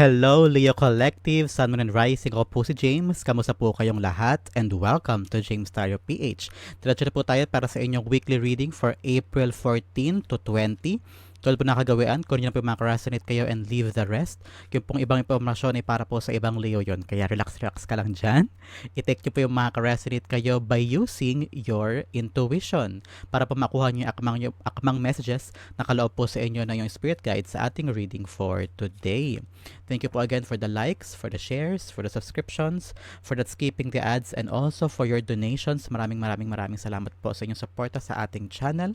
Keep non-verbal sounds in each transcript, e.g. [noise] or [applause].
Hello, Leo Collective, Sun, Moon, and Rising. Ako po si James. Kamusta po kayong lahat? And welcome to James Tario PH. Diretso na po tayo para sa inyong weekly reading for April 14 to 20. 12 po nakagawian. Kung yun na po makaresonate kayo and leave the rest. Yung pong ibang impormasyon ay para po sa ibang Leo yon. Kaya relax-relax ka lang dyan. [laughs] I-take nyo po yung makaresonate kayo by using your intuition. Para po makuha nyo yung akmang, yung akmang messages na kaloob po sa inyo na yung spirit guide sa ating reading for today. Thank you po again for the likes, for the shares, for the subscriptions, for that skipping the ads, and also for your donations. Maraming maraming maraming salamat po sa inyong suporta sa ating channel.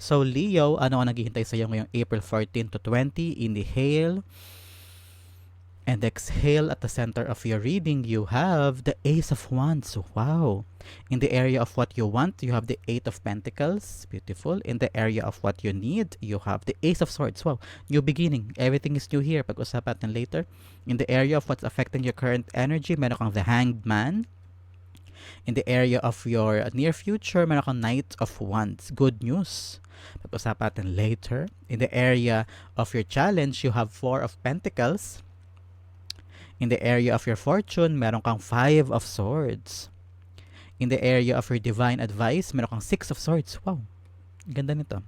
So Leo, ano ang naghihintay sa iyo ngayong April 14 to 20? Inhale and exhale at the center of your reading. You have the Ace of Wands. Wow. In the area of what you want, you have the Eight of Pentacles. Beautiful. In the area of what you need, you have the Ace of Swords. Wow. New beginning. Everything is new here. Pag-usapan natin later. In the area of what's affecting your current energy, meron kang the Hanged Man. In the area of your near future, meron kang Knight of Wands. Good news. Pag-usapan natin later. In the area of your challenge, you have Four of Pentacles. In the area of your fortune, meron kang Five of Swords. In the area of your divine advice, meron kang Six of Swords. Wow, ganda nito.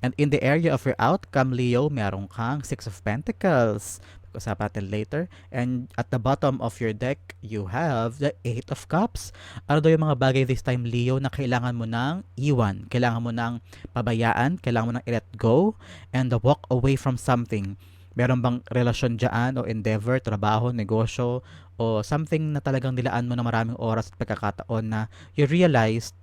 And in the area of your outcome, Leo, meron kang Six of Pentacles. Pag-usapan natin later. And at the bottom of your deck, you have the Eight of Cups. Ano daw yung mga bagay this time, Leo, na kailangan mo nang iwan? Kailangan mo nang pabayaan? Kailangan mo nang i-let go? And walk away from something meron bang relasyon dyan o endeavor, trabaho, negosyo, o something na talagang nilaan mo na maraming oras at pagkakataon na you realized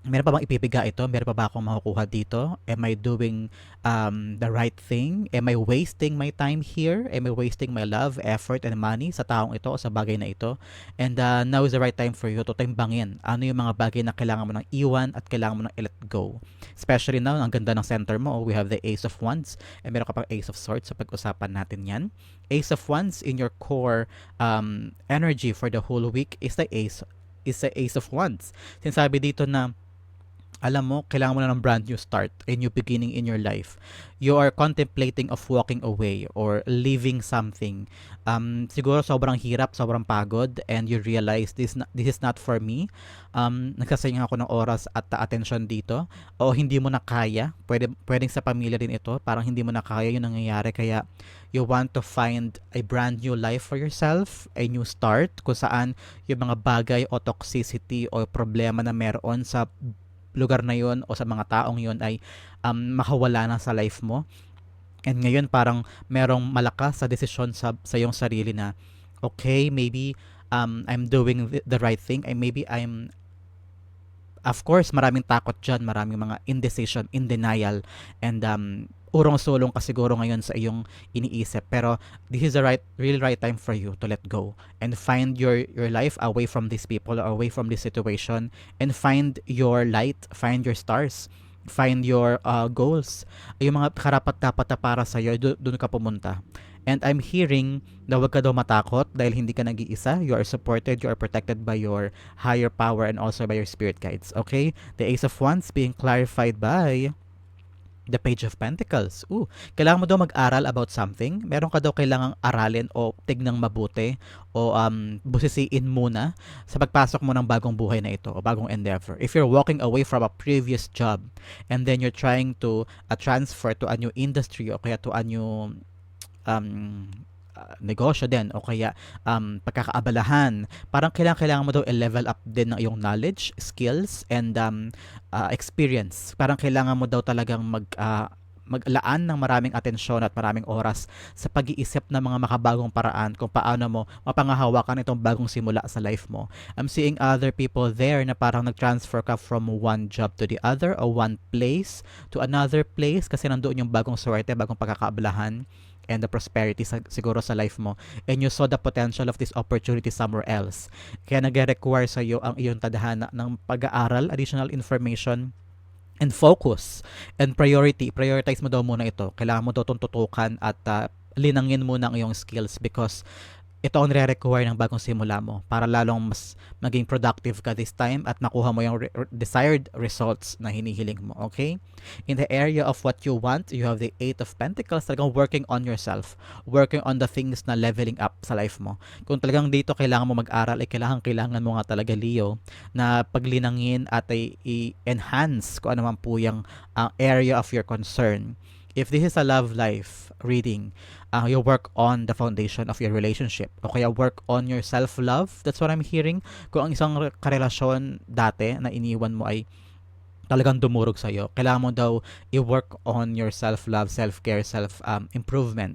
meron pa bang ipipiga ito? Meron pa ba akong makukuha dito? Am I doing um, the right thing? Am I wasting my time here? Am I wasting my love, effort, and money sa taong ito o sa bagay na ito? And uh, now is the right time for you to timbangin. Ano yung mga bagay na kailangan mo nang iwan at kailangan mo nang i-let go? Especially now, ang ganda ng center mo. We have the Ace of Wands and meron ka pang Ace of Swords. So pag-usapan natin yan. Ace of Wands in your core um, energy for the whole week is the Ace is the Ace of Wands. Sinasabi dito na alam mo, kailangan mo na ng brand new start, a new beginning in your life. You are contemplating of walking away or leaving something. Um, siguro sobrang hirap, sobrang pagod, and you realize this, this is not for me. Um, nagsasayang ako ng oras at attention dito. O hindi mo na kaya, pwede, pwedeng sa pamilya din ito, parang hindi mo na kaya yung nangyayari. Kaya you want to find a brand new life for yourself, a new start, kung saan yung mga bagay o toxicity o problema na meron sa lugar na yon o sa mga taong yon ay um, makawala na sa life mo. And ngayon parang merong malakas sa desisyon sa, sa iyong sarili na okay, maybe um, I'm doing the, the right thing. and maybe I'm of course, maraming takot dyan, maraming mga indecision, in denial, and um, urong-sulong ka siguro ngayon sa iyong iniisip. Pero this is the right, really right time for you to let go and find your, your life away from these people, away from this situation, and find your light, find your stars find your uh, goals. Yung mga karapat dapat na para sa iyo, doon ka pumunta. And I'm hearing na huwag ka daw matakot dahil hindi ka nag-iisa. You are supported, you are protected by your higher power and also by your spirit guides. Okay? The Ace of Wands being clarified by the Page of Pentacles. Ooh, kailangan mo daw mag-aral about something. Meron ka daw kailangang aralin o tignang mabuti o um, busisiin muna sa pagpasok mo ng bagong buhay na ito o bagong endeavor. If you're walking away from a previous job and then you're trying to uh, transfer to a new industry o kaya to a new um, negosyo din o kaya um, pagkakaabalahan. Parang kailangan, kailangan mo daw i-level up din ng iyong knowledge, skills, and um, uh, experience. Parang kailangan mo daw talagang mag uh, maglaan ng maraming atensyon at maraming oras sa pag-iisip ng mga makabagong paraan kung paano mo mapangahawakan itong bagong simula sa life mo. I'm seeing other people there na parang nag-transfer ka from one job to the other or one place to another place kasi nandoon yung bagong swerte, bagong pagkakaabalahan and the prosperity sa, siguro sa life mo and you saw the potential of this opportunity somewhere else. Kaya nag-require sa iyo ang iyong tadhana ng pag-aaral, additional information, and focus and priority. Prioritize mo daw muna ito. Kailangan mo daw itong tutukan at uh, linangin muna ang iyong skills because ito ang nire-require ng bagong simula mo para lalong mas maging productive ka this time at makuha mo yung re- re- desired results na hinihiling mo, okay? In the area of what you want, you have the Eight of Pentacles, talagang working on yourself, working on the things na leveling up sa life mo. Kung talagang dito kailangan mo mag-aral, ay kailangan, kailangan mo nga talaga, Leo, na paglinangin at ay i-enhance kung ano man po yung uh, area of your concern. If this is a love life reading, uh, you work on the foundation of your relationship o kaya work on your self-love. That's what I'm hearing. Kung ang isang re- karelasyon dati na iniwan mo ay talagang dumurog sa iyo. Kailangan mo daw i-work on your self-love, self-care, self-improvement.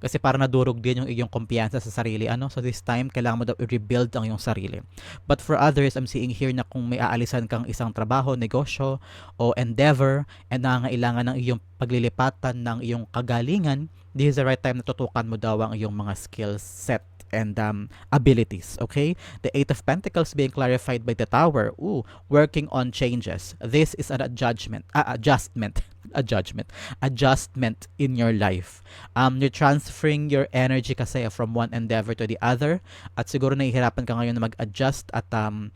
Kasi para nadurog din yung iyong kumpiyansa sa sarili. Ano? So this time, kailangan mo daw i-rebuild ang iyong sarili. But for others, I'm seeing here na kung may aalisan kang isang trabaho, negosyo, o endeavor, and nangangailangan ng iyong paglilipatan ng iyong kagalingan, this is the right time na tutukan mo daw ang iyong mga skills set and um, abilities. Okay? The Eight of Pentacles being clarified by the Tower. Ooh, working on changes. This is an adjustment. [laughs] Uh, adjustment. a judgment. Adjustment in your life. Um, you're transferring your energy kasi from one endeavor to the other. At siguro nahihirapan ka ngayon na mag-adjust at um,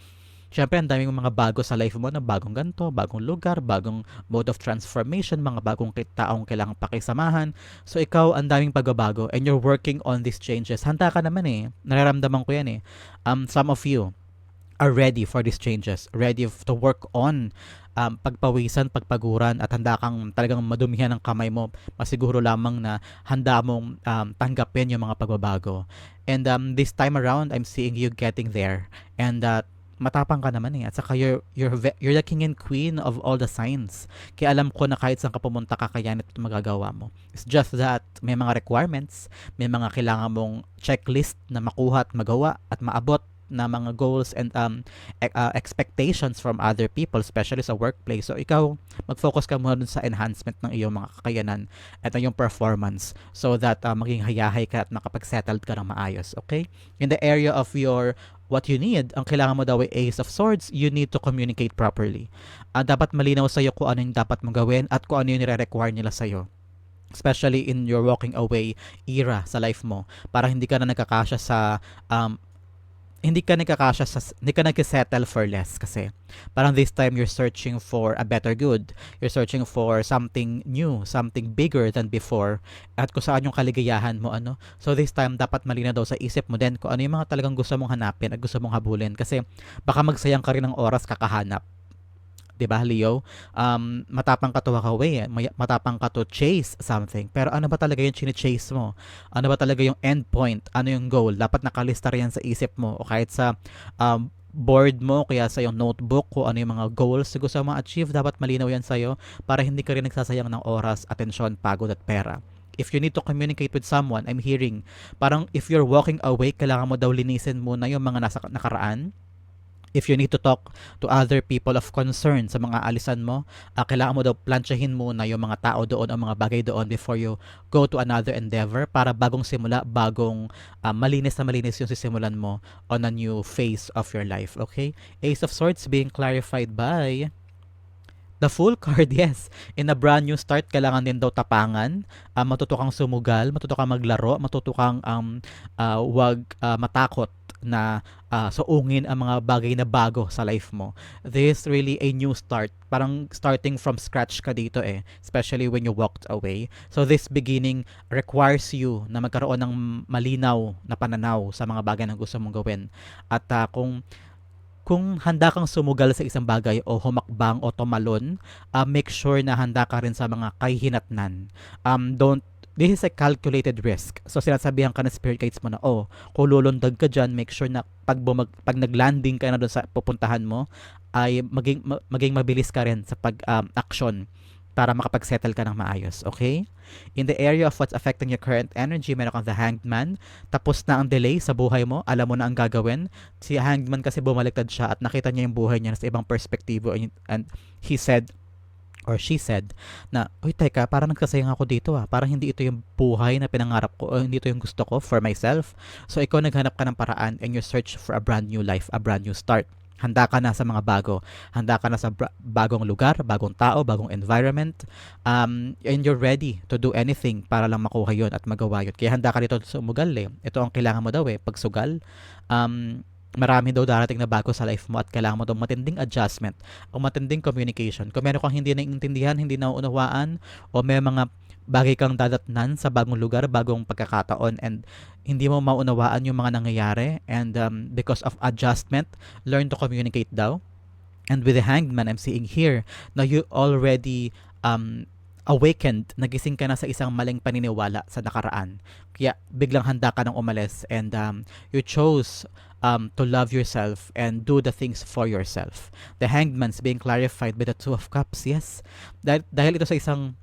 Siyempre, ang daming mga bago sa life mo na bagong ganto, bagong lugar, bagong mode of transformation, mga bagong taong kailangang pakisamahan. So, ikaw, ang daming pagbabago and you're working on these changes. Handa ka naman eh. Nararamdaman ko yan eh. Um, some of you are ready for these changes, ready to work on um, pagpawisan, pagpaguran at handa kang talagang madumihan ng kamay mo, masiguro lamang na handa mong um, tanggapin yung mga pagbabago. And um, this time around, I'm seeing you getting there. And uh, matapang ka naman eh. At saka you're, you're, you're the king and queen of all the signs. Kaya alam ko na kahit saan ka pumunta, kakayanin at magagawa mo. It's just that may mga requirements, may mga kailangan mong checklist na makuha at magawa at maabot na mga goals and um, e- uh, expectations from other people, especially sa workplace. So, ikaw, mag-focus ka muna sa enhancement ng iyong mga kakayanan at ng iyong performance so that uh, maging hayahay ka at makapag-settled ka ng maayos. Okay? In the area of your what you need, ang kailangan mo daw ay Ace of Swords, you need to communicate properly. Uh, dapat malinaw sa'yo kung ano yung dapat mong gawin at kung ano yung nire-require nila sa'yo especially in your walking away era sa life mo para hindi ka na nagkakasya sa um, hindi ka nagkakasya sa hindi ka nagsettle for less kasi. Parang this time you're searching for a better good. You're searching for something new something bigger than before. At kung saan yung kaligayahan mo ano? So this time dapat malina daw sa isip mo din kung ano yung mga talagang gusto mong hanapin at gusto mong habulin. Kasi baka magsayang ka rin ng oras kakahanap 'di ba Leo? Um, matapang ka to walk away, eh. matapang ka to chase something. Pero ano ba talaga yung chine-chase mo? Ano ba talaga yung end point? Ano yung goal? Dapat nakalista riyan sa isip mo o kahit sa um, board mo, kaya sa yung notebook, kung ano yung mga goals na gusto mo achieve, dapat malinaw yan sa'yo para hindi ka rin nagsasayang ng oras, atensyon, pagod at pera if you need to communicate with someone, I'm hearing, parang if you're walking away, kailangan mo daw linisin muna yung mga nasa nakaraan if you need to talk to other people of concern sa mga alisan mo, uh, kailangan mo daw plansyahin muna yung mga tao doon o mga bagay doon before you go to another endeavor para bagong simula, bagong uh, malinis na malinis yung sisimulan mo on a new phase of your life. Okay? Ace of Swords being clarified by The full card, [laughs] yes. In a brand new start, kailangan din daw tapangan. Uh, matuto kang sumugal, matuto kang maglaro, matuto kang um, uh, wag uh, matakot na uh, suungin ang mga bagay na bago sa life mo. This is really a new start. Parang starting from scratch ka dito eh. Especially when you walked away. So this beginning requires you na magkaroon ng malinaw na pananaw sa mga bagay na gusto mong gawin. At uh, kung kung handa kang sumugal sa isang bagay o humakbang o tumalon, uh, make sure na handa ka rin sa mga kahihinatnan. Um, don't this is a calculated risk. So sinasabihan ka ng spirit guides mo na, oh, kung lulundag ka dyan, make sure na pag, bumag, pag naglanding ka na doon sa pupuntahan mo, ay maging, maging mabilis ka rin sa pag-action um, para makapag-settle ka ng maayos. Okay? In the area of what's affecting your current energy, meron kang the hanged man. Tapos na ang delay sa buhay mo. Alam mo na ang gagawin. Si hanged man kasi bumaliktad siya at nakita niya yung buhay niya sa ibang perspektibo and, and he said, or she said na, Uy, teka, parang nagsasayang ako dito ah. Parang hindi ito yung buhay na pinangarap ko o hindi ito yung gusto ko for myself. So, ikaw naghanap ka ng paraan and you search for a brand new life, a brand new start. Handa ka na sa mga bago. Handa ka na sa bagong lugar, bagong tao, bagong environment. Um, and you're ready to do anything para lang makuha yon at magawa yun. Kaya handa ka dito sa umugal eh. Ito ang kailangan mo daw eh, pagsugal. Um, marami daw darating na bago sa life mo at kailangan mo daw matinding adjustment o matinding communication. Kung meron kang hindi naiintindihan, hindi nauunawaan, o may mga bagay kang dadatnan sa bagong lugar, bagong pagkakataon, and hindi mo maunawaan yung mga nangyayari, and um, because of adjustment, learn to communicate daw. And with the hanged man, I'm seeing here na you already um, awakened, nagising ka na sa isang maling paniniwala sa nakaraan. Kaya biglang handa ka nang umalis and um, you chose um, to love yourself and do the things for yourself. The hanged man's being clarified by the two of cups, yes. Dahil, dahil ito sa isang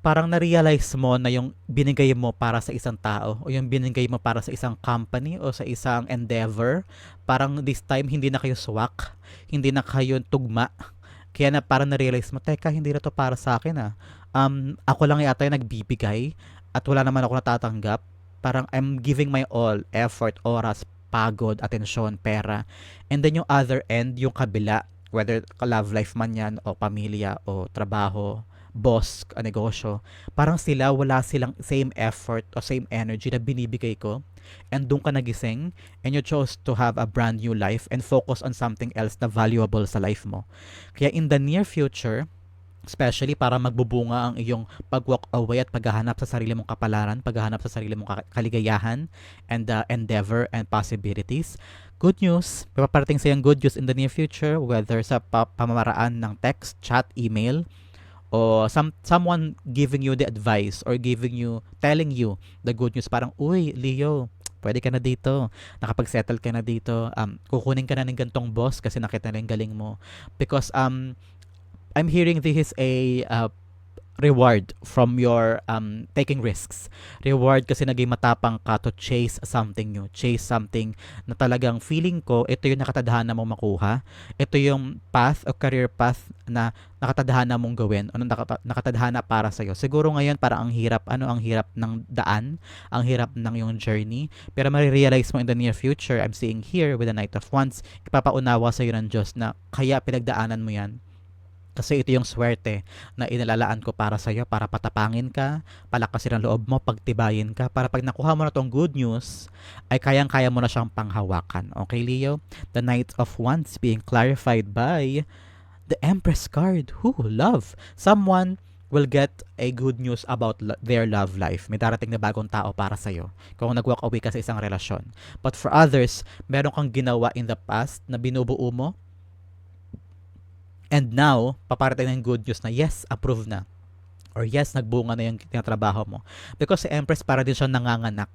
parang na-realize mo na yung binigay mo para sa isang tao o yung binigay mo para sa isang company o sa isang endeavor, parang this time hindi na kayo swak, hindi na kayo tugma. Kaya na parang na-realize mo, teka, hindi na to para sa akin ah. Um, ako lang yata yung nagbibigay at wala naman ako natatanggap. Parang I'm giving my all, effort, oras, pagod, atensyon, pera. And then yung other end, yung kabila, whether love life man yan o pamilya o trabaho, boss, a negosyo, parang sila wala silang same effort o same energy na binibigay ko. And doon ka nagising and you chose to have a brand new life and focus on something else na valuable sa life mo. Kaya in the near future, especially para magbubunga ang iyong pag-walk away at paghahanap sa sarili mong kapalaran, paghahanap sa sarili mong kaligayahan and uh, endeavor and possibilities. Good news, paparating sa iyong good news in the near future, whether sa pa- pamamaraan ng text, chat, email, o some someone giving you the advice or giving you telling you the good news. Parang uy Leo pwede ka na dito. Nakapag-settle ka na dito. Um kukunin ka na ng gantong boss kasi nakita na yung galing mo. Because um I'm hearing this is a uh, reward from your um, taking risks. Reward kasi naging matapang ka to chase something new. Chase something na talagang feeling ko, ito yung nakatadhana mo makuha. Ito yung path o career path na nakatadhana mong gawin. Ano nakatadhana para sa'yo. Siguro ngayon para ang hirap, ano ang hirap ng daan, ang hirap ng yung journey. Pero marirealize mo in the near future, I'm seeing here with the Knight of Wands, ipapaunawa sa'yo ng Diyos na kaya pinagdaanan mo yan kasi ito yung swerte na inalalaan ko para sa iyo para patapangin ka, palakasin ang loob mo, pagtibayin ka, para pag nakuha mo na tong good news, ay kayang-kaya mo na siyang panghawakan. Okay, Leo? The Knight of Wands being clarified by the Empress card. Who? Love. Someone will get a good news about lo- their love life. May darating na bagong tao para sa iyo. Kung nag-walk away ka sa isang relasyon. But for others, meron kang ginawa in the past na binubuo mo, And now, paparating ng good news na yes, approve na. Or yes, nagbunga na yung tinatrabaho mo. Because si Empress para din siya nanganganak.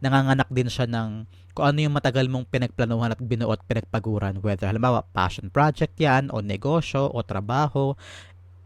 Nanganganak din siya ng kung ano yung matagal mong pinagplanuhan at binuo at pinagpaguran. Whether halimbawa, passion project yan, o negosyo, o trabaho.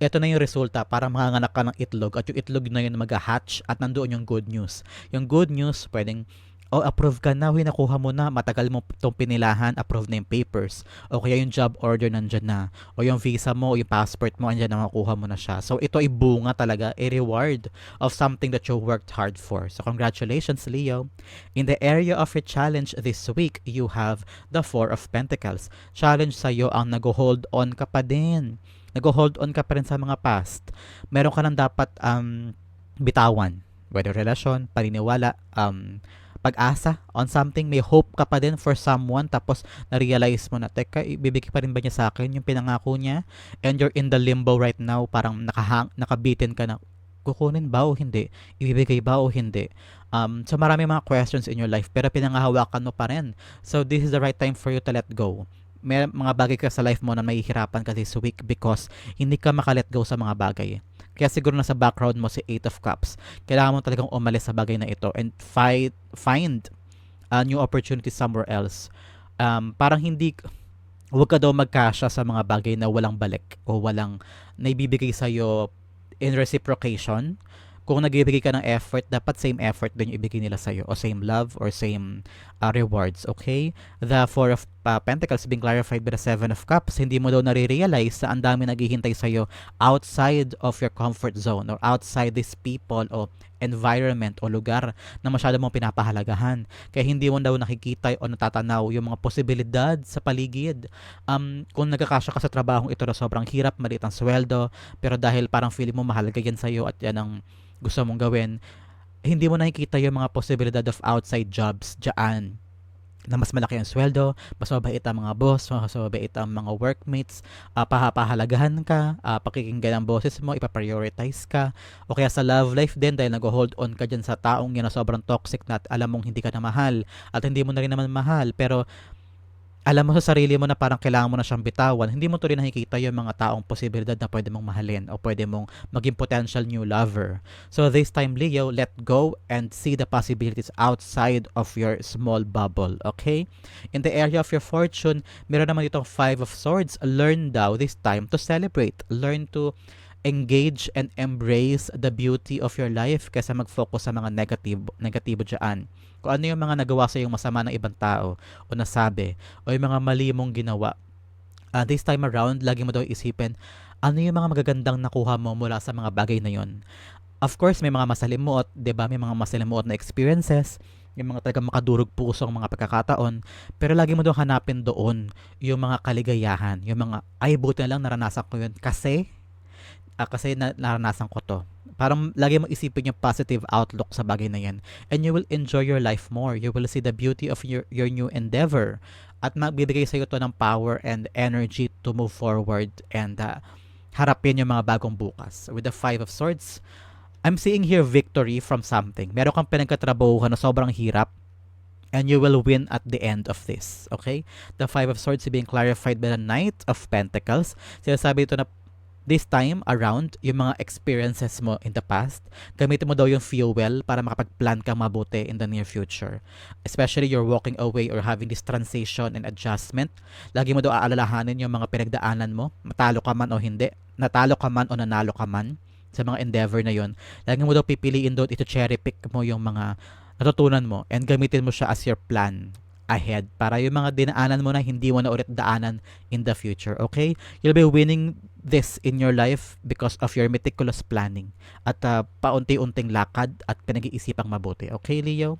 Ito na yung resulta para manganganak ka ng itlog at yung itlog na yun mag-hatch at nandoon yung good news. Yung good news, pwedeng o oh, approve ka na, huy, nakuha mo na, matagal mo itong pinilahan, approve na yung papers. O kaya yung job order nandyan na. O yung visa mo, o yung passport mo, andyan na makuha mo na siya. So ito ay bunga talaga, a reward of something that you worked hard for. So congratulations, Leo. In the area of your challenge this week, you have the Four of Pentacles. Challenge sa'yo ang nag-hold on ka pa din. Nag-hold on ka pa rin sa mga past. Meron ka nang dapat um, bitawan. Whether relasyon, paniniwala, um, pag-asa on something, may hope ka pa din for someone, tapos na-realize mo na, teka, ibibigay pa rin ba niya sa akin yung pinangako niya? And you're in the limbo right now, parang nakahang, nakabitin ka na, kukunin ba o hindi? Ibibigay ba o hindi? Um, so marami mga questions in your life, pero pinangahawakan mo pa rin. So this is the right time for you to let go may mga bagay ka sa life mo na mahihirapan kasi this week because hindi ka makalet go sa mga bagay. Kaya siguro nasa background mo si Eight of Cups. Kailangan mo talagang umalis sa bagay na ito and fight, find a new opportunity somewhere else. Um, parang hindi, huwag ka daw magkasya sa mga bagay na walang balik o walang naibibigay sa'yo in reciprocation. Kung nagbibigay ka ng effort, dapat same effort din yung ibigay nila sa'yo o same love or same uh, rewards, okay? The Four of uh, Pentacles being clarified by the Seven of Cups, hindi mo daw nare-realize na ang dami naghihintay sa'yo outside of your comfort zone or outside these people o environment o lugar na masyado mong pinapahalagahan. Kaya hindi mo daw nakikita o natatanaw yung mga posibilidad sa paligid. Um, kung nagkakasya ka sa trabahong ito na sobrang hirap, maliit ang sweldo, pero dahil parang feeling mo mahalaga yan sa'yo at yan ang gusto mong gawin, hindi mo nakikita yung mga posibilidad of outside jobs dyan na mas malaki ang sweldo, mas mabait ang mga boss, mas mabait ang mga workmates, uh, pahapahalagahan ka, uh, pakikinggan ang boses mo, ipaprioritize ka, o kaya sa love life din dahil nag-hold on ka dyan sa taong yan na sobrang toxic na alam mong hindi ka na mahal at hindi mo na rin naman mahal. Pero alam mo sa sarili mo na parang kailangan mo na siyang bitawan, hindi mo rin nakikita yung mga taong posibilidad na pwede mong mahalin o pwede mong maging potential new lover. So this time, Leo, let go and see the possibilities outside of your small bubble, okay? In the area of your fortune, meron naman itong Five of Swords. Learn daw this time to celebrate. Learn to engage and embrace the beauty of your life kaysa mag-focus sa mga negative, negatibo dyan. Kung ano yung mga nagawa sa yung masama ng ibang tao o nasabi o yung mga mali mong ginawa. Uh, this time around, lagi mo daw isipin ano yung mga magagandang nakuha mo mula sa mga bagay na yon. Of course, may mga masalimuot, 'di ba? May mga masalimuot na experiences, yung mga talagang makadurog puso ang mga pagkakataon, pero lagi mo daw hanapin doon yung mga kaligayahan, yung mga ay buti na lang naranasan ko yun kasi uh, kasi na, naranasan ko to. Parang lagi mo isipin yung positive outlook sa bagay na yan. And you will enjoy your life more. You will see the beauty of your, your new endeavor. At magbibigay sa iyo to ng power and energy to move forward and uh, harapin yung mga bagong bukas. With the Five of Swords, I'm seeing here victory from something. Meron kang pinagkatrabahuhan na sobrang hirap and you will win at the end of this. Okay? The Five of Swords being clarified by the Knight of Pentacles. Sinasabi ito na this time around, yung mga experiences mo in the past, gamitin mo daw yung fuel para makapag-plan kang mabuti in the near future. Especially you're walking away or having this transition and adjustment. Lagi mo daw aalalahanin yung mga pinagdaanan mo, matalo ka man o hindi, natalo ka man o nanalo ka man sa mga endeavor na yon. Lagi mo daw pipiliin doon, ito cherry pick mo yung mga natutunan mo and gamitin mo siya as your plan ahead para yung mga dinaanan mo na hindi mo na ulit daanan in the future. Okay? You'll be winning this in your life because of your meticulous planning at uh, paunti-unting lakad at pinag-iisipang mabuti. Okay, Leo?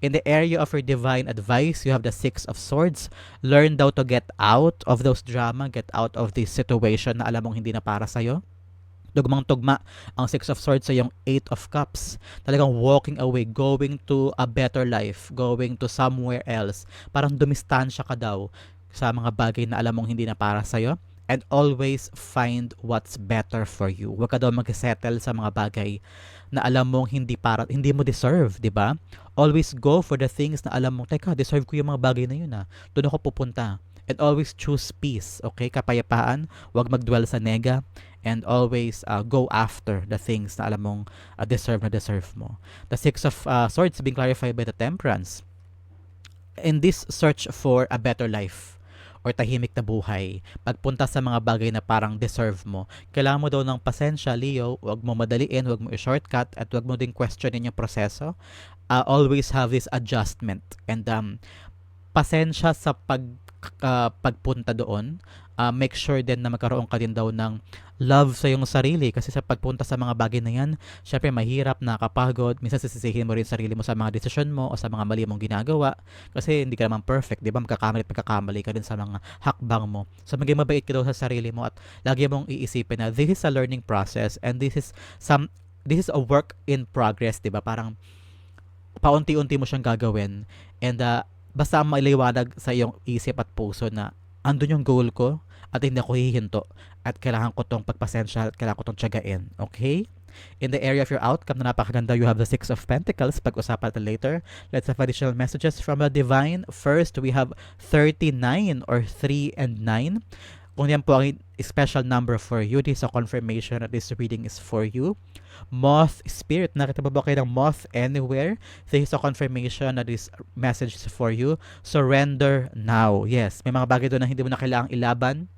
In the area of your divine advice, you have the Six of Swords. Learn daw to get out of those drama, get out of this situation na alam mong hindi na para sa'yo Tugmang-tugma ang Six of Swords sa yung Eight of Cups. Talagang walking away, going to a better life, going to somewhere else. Parang dumistansya ka daw sa mga bagay na alam mong hindi na para sa'yo and always find what's better for you. Huwag ka daw mag-settle sa mga bagay na alam mong hindi para hindi mo deserve, 'di ba? Always go for the things na alam mong, teka, deserve ko yung mga bagay na yun ah. Doon ako pupunta. And always choose peace, okay? Kapayapaan, huwag magdwell sa nega and always uh, go after the things na alam mong uh, deserve na deserve mo. The Six of uh, Swords being clarified by the Temperance. In this search for a better life or tahimik na buhay, pagpunta sa mga bagay na parang deserve mo, kailangan mo daw ng pasensya, Leo, huwag mo madaliin, huwag mo i-shortcut, at huwag mo din questionin yung proseso. Uh, always have this adjustment. And um, pasensya sa pag uh, pagpunta doon, uh, make sure din na magkaroon ka din daw ng love sa iyong sarili kasi sa pagpunta sa mga bagay na yan, syempre mahirap, nakakapagod, minsan sisisihin mo rin sarili mo sa mga desisyon mo o sa mga mali mong ginagawa kasi hindi ka naman perfect, di ba? Magkakamali at magkakamali ka din sa mga hakbang mo. So maging mabait ka daw sa sarili mo at lagi mong iisipin na this is a learning process and this is some this is a work in progress, di ba? Parang paunti-unti mo siyang gagawin and uh, basta mailiwanag sa iyong isip at puso na andun yung goal ko at hindi ako hihinto at kailangan ko tong pagpasensya at kailangan ko tong tiyagain. Okay? In the area of your outcome na napakaganda, you have the Six of Pentacles. Pag-usapan natin later. Let's have additional messages from the Divine. First, we have 39 or 3 and 9. Kung yan po ang special number for you, this is a confirmation that this reading is for you. Moth Spirit, nakita mo ba kayo ng moth anywhere? This is a confirmation that this message is for you. Surrender now. Yes, may mga bagay doon na hindi mo na kailangang ilaban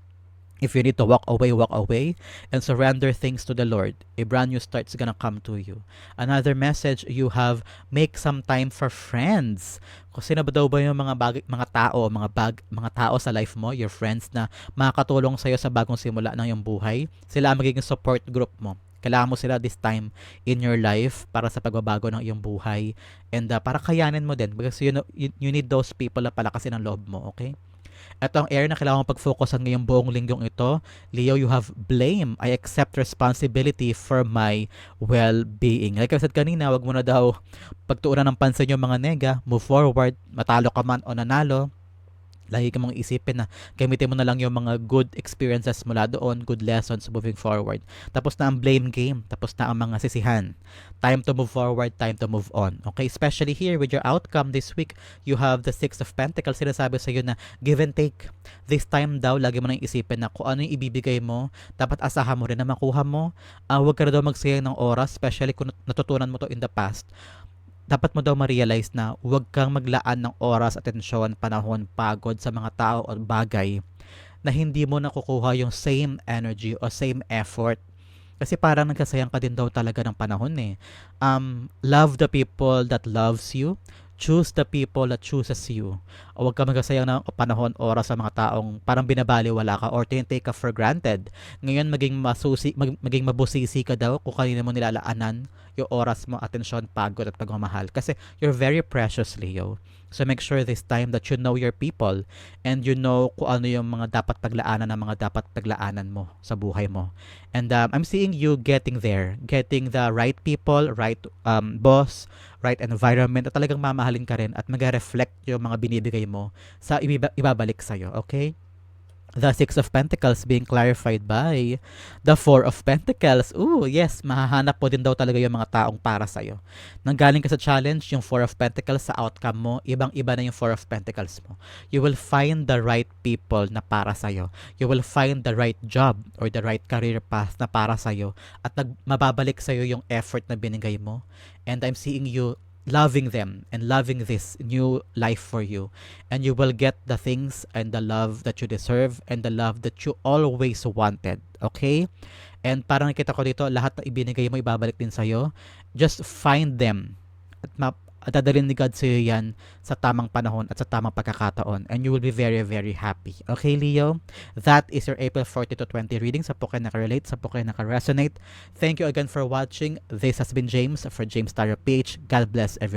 If you need to walk away, walk away and surrender things to the Lord. A brand new start's gonna come to you. Another message you have, make some time for friends. Kung sino ba daw ba yung mga bag, mga tao, mga bag, mga tao sa life mo, your friends na makakatulong sa'yo sa bagong simula ng iyong buhay, sila ang magiging support group mo. Kailangan mo sila this time in your life para sa pagbabago ng iyong buhay and uh, para kayanin mo din because you, know, you, you need those people na palakasin ang loob mo, okay? Ito ang area na kailangan mong pag-focusan ngayong buong linggong ito. Leo, you have blame. I accept responsibility for my well-being. Like I said kanina, wag mo na daw pagtuunan ng pansin yung mga nega. Move forward. Matalo ka man o nanalo. Lagi ka mong isipin na gamitin mo na lang yung mga good experiences mula doon, good lessons moving forward. Tapos na ang blame game, tapos na ang mga sisihan. Time to move forward, time to move on. Okay, especially here with your outcome this week, you have the Six of Pentacles. Sinasabi sa iyo na give and take. This time daw, lagi mo nang isipin na kung ano yung ibibigay mo, dapat asahan mo rin na makuha mo. Uh, huwag ka na daw magsayang ng oras, especially kung natutunan mo to in the past dapat mo daw ma-realize na huwag kang maglaan ng oras, atensyon, panahon, pagod sa mga tao o bagay na hindi mo nakukuha yung same energy o same effort. Kasi parang nagkasayang ka din daw talaga ng panahon eh. Um, love the people that loves you. Choose the people that chooses you. O huwag ka magkasayang ng panahon, oras sa mga taong parang binabaliwala ka or tinitake ka for granted. Ngayon maging masusi, mag, maging mabusisi ka daw kung kanina mo nilalaanan yung oras mo, atensyon, pagod at pagmamahal. Kasi you're very precious, Leo. So make sure this time that you know your people and you know kung ano yung mga dapat paglaanan ng mga dapat paglaanan mo sa buhay mo. And um, I'm seeing you getting there, getting the right people, right um, boss, right environment at talagang mamahalin ka rin at mag-reflect yung mga binibigay mo sa ibabalik sa'yo, okay? The Six of Pentacles being clarified by the Four of Pentacles. Ooh, yes, mahahanap po din daw talaga yung mga taong para sa'yo. Nanggaling ka sa challenge, yung Four of Pentacles sa outcome mo, ibang-iba na yung Four of Pentacles mo. You will find the right people na para sa'yo. You will find the right job or the right career path na para sa'yo at nag mababalik sa'yo yung effort na binigay mo. And I'm seeing you loving them and loving this new life for you. And you will get the things and the love that you deserve and the love that you always wanted okay? And parang nakita ko dito lahat na ibinigay mo ibabalik din sa'yo. Just find them at ma- at dadalhin ni God sa yan sa tamang panahon at sa tamang pagkakataon and you will be very very happy. Okay Leo? That is your April 40 to 20 reading. Sa po nakarelate, sa po nakaresonate. Thank you again for watching. This has been James for James Tarot PH. God bless everybody.